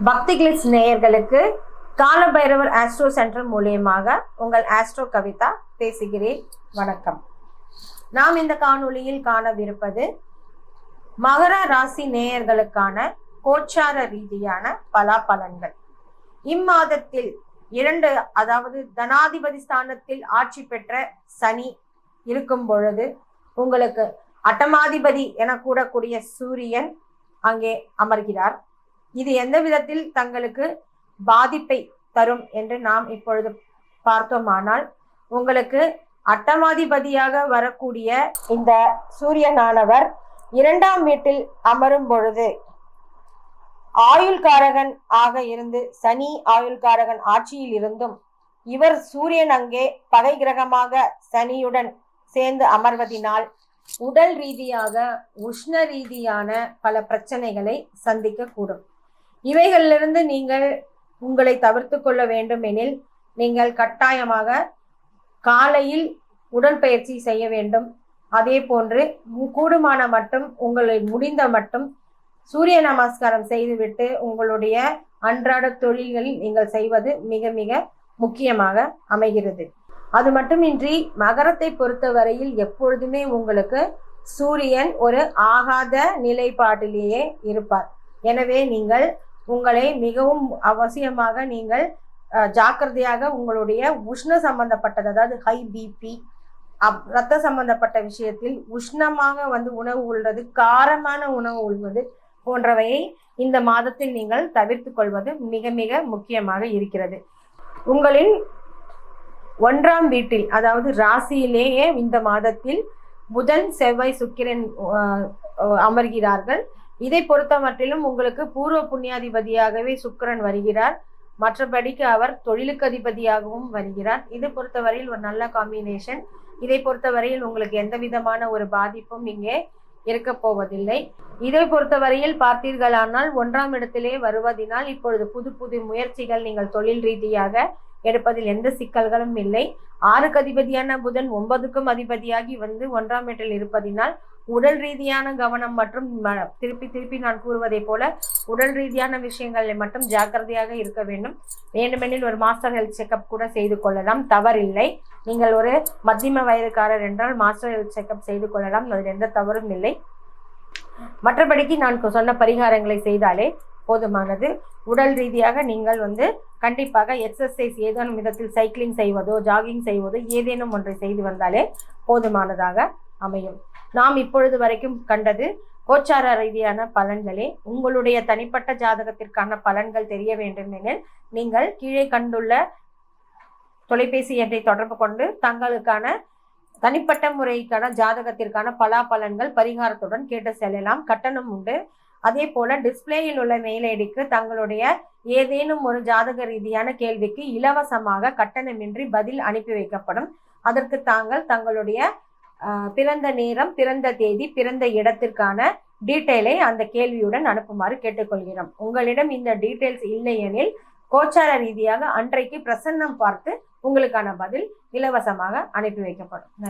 பக்தி கிளிஸ் நேயர்களுக்கு காலபைரவர் astro centre மூலியமாக உங்கள் ஆஸ்ட்ரோ கவிதா பேசுகிறேன். வணக்கம். நாம் இந்த காணொளியில் காணவிருப்பது மகர ராசி நேயர்களுக்கான கோச்சார ரீதியான பலாபலன்கள் இம்மாதத்தில் இரண்டு அதாவது தனாதிபதி ஸ்தானத்தில் ஆட்சி பெற்ற சனி இருக்கும் பொழுது உங்களுக்கு அட்டமாதிபதி என கூடக்கூடிய சூரியன் அங்கே அமர்கிறார். இது எந்த விதத்தில் தங்களுக்கு பாதிப்பை தரும் என்று நாம் இப்பொழுது பார்த்தோமானால் உங்களுக்கு அட்டமாதிபதியாக வரக்கூடிய இந்த சூரியனானவர் இரண்டாம் வீட்டில் அமரும் பொழுது ஆயுள்காரகன் ஆக இருந்து சனி ஆயுள்காரகன் ஆட்சியில் இருந்தும் இவர் சூரியன் அங்கே பகை கிரகமாக சனியுடன் சேர்ந்து அமர்வதினால் உடல் ரீதியாக உஷ்ண ரீதியான பல பிரச்சனைகளை சந்திக்க கூடும் இவைகளிலிருந்து நீங்கள் உங்களை தவிர்த்து கொள்ள வேண்டும் எனில் நீங்கள் கட்டாயமாக காலையில் உடற்பயிற்சி செய்ய வேண்டும். அதே போன்று கூடுமான மட்டும் உங்களை முடிந்த மட்டும் சூரிய நமஸ்காரம் செய்துவிட்டு உங்களுடைய அன்றாட தொழில்களில் நீங்கள் செய்வது மிக மிக முக்கியமாக அமைகிறது. அது மட்டுமின்றி மகரத்தை பொறுத்தவரையில் எப்பொழுதுமே உங்களுக்கு சூரியன் ஒரு ஆகாத நிலைப்பாட்டிலேயே இருப்பார். எனவே நீங்கள் உங்களை மிகவும் அவசியமாக நீங்கள் ஜாக்கிரதையாக உங்களுடைய உஷ்ண சம்பந்தப்பட்டது அதாவது ஹை பிபி அப் ரத்த சம்பந்தப்பட்ட விஷயத்தில் உஷ்ணமாக வந்து உணவு உள்வது காரமான உணவு உள்வது போன்றவையை இந்த மாதத்தில் நீங்கள் தவிர்த்து கொள்வது மிக மிக முக்கியமாக இருக்கிறது. உங்களின் ஒன்றாம் வீட்டில் அதாவது ராசியிலேயே இந்த மாதத்தில் புதன் செவ்வாய் சுக்கிரன் அமர்கிறார்கள். இதை பொறுத்த மட்டிலும் உங்களுக்கு பூர்வ புண்ணியாதிபதியாகவே சுக்கரன் வருகிறார். மற்றபடிக்கு அவர் தொழிலுக்கு அதிபதியாகவும் வருகிறார். இது பொறுத்தவரையில் ஒரு நல்ல காம்பினேஷன் இதை பொறுத்தவரையில் உங்களுக்கு எந்த விதமான ஒரு பாதிப்பும் இங்கே இருக்க போவதில்லை. இதை பொறுத்தவரையில் பார்த்தீர்களானால் ஒன்றாம் இடத்திலே வருவதினால் இப்பொழுது புது புது முயற்சிகள் நீங்கள் தொழில் ரீதியாக எடுப்பதில் எந்த சிக்கல்களும் இல்லை. ஆறுக்கு அதிபதியான புதன் ஒன்பதுக்கும் அதிபதியாகி வந்து ஒன்றாம் இடத்தில் இருப்பதினால் உடல் ரீதியான கவனம் மற்றும் திருப்பி திருப்பி நான் கூறுவதை போல உடல் ரீதியான விஷயங்களில் மட்டும் ஜாக்கிரதையாக இருக்க வேண்டும். வேண்டுமெனில் ஒரு மாஸ்டர் ஹெல்த் செக்அப் கூட செய்து கொள்ளலாம். தவறில்லை. நீங்கள் ஒரு மத்தியம வயதுக்காரர் என்றால் மாஸ்டர் ஹெல்த் செக்அப் செய்து கொள்ளலாம். அதில் எந்த தவறும் இல்லை. மற்றபடிக்கு நான் சொன்ன பரிகாரங்களை செய்தாலே போதுமானது. உடல் ரீதியாக நீங்கள் வந்து கண்டிப்பாக எக்ஸசைஸ் ஏதேனும் விதத்தில் சைக்கிளிங் செய்வதோ ஜாகிங் செய்வதோ ஏதேனும் ஒன்றை செய்து வந்தாலே போதுமானதாக அமையும். நாம் இப்பொழுது வரைக்கும் கண்டது கோச்சார ரீதியான பலன்களே. உங்களுடைய தனிப்பட்ட ஜாதகத்திற்கான பலன்கள் தெரிய வேண்டும் எனில் நீங்கள் கீழே கண்டுள்ள தொலைபேசி எண்ணை தொடர்பு கொண்டு தங்களுக்கான தனிப்பட்ட முறைக்கான ஜாதகத்திற்கான பலாபலன்கள் பரிகாரத்துடன் கேட்டு செல்லலாம். கட்டணம் உண்டு. அதே போல டிஸ்பிளேயில் உள்ள மெயில் ஐடிக்கு தங்களுடைய ஏதேனும் ஒரு ஜாதக ரீதியான கேள்விக்கு இலவசமாக கட்டணமின்றி பதில் அனுப்பி வைக்கப்படும். அதற்கு தாங்கள் தங்களுடைய பிறந்த நேரம் பிறந்த தேதி பிறந்த இடத்திற்கான டீட்டெயிலை அந்த கேள்வியுடன் அனுப்புமாறு கேட்டுக்கொள்கிறோம். உங்களிடம் இந்த டீட்டெயில்ஸ் இல்லை எனில் கோச்சார ரீதியாக அன்றைக்கு பிரசன்னம் பார்த்து உங்களுக்கான பதில் இலவசமாக அனுப்பி வைக்கப்படும்.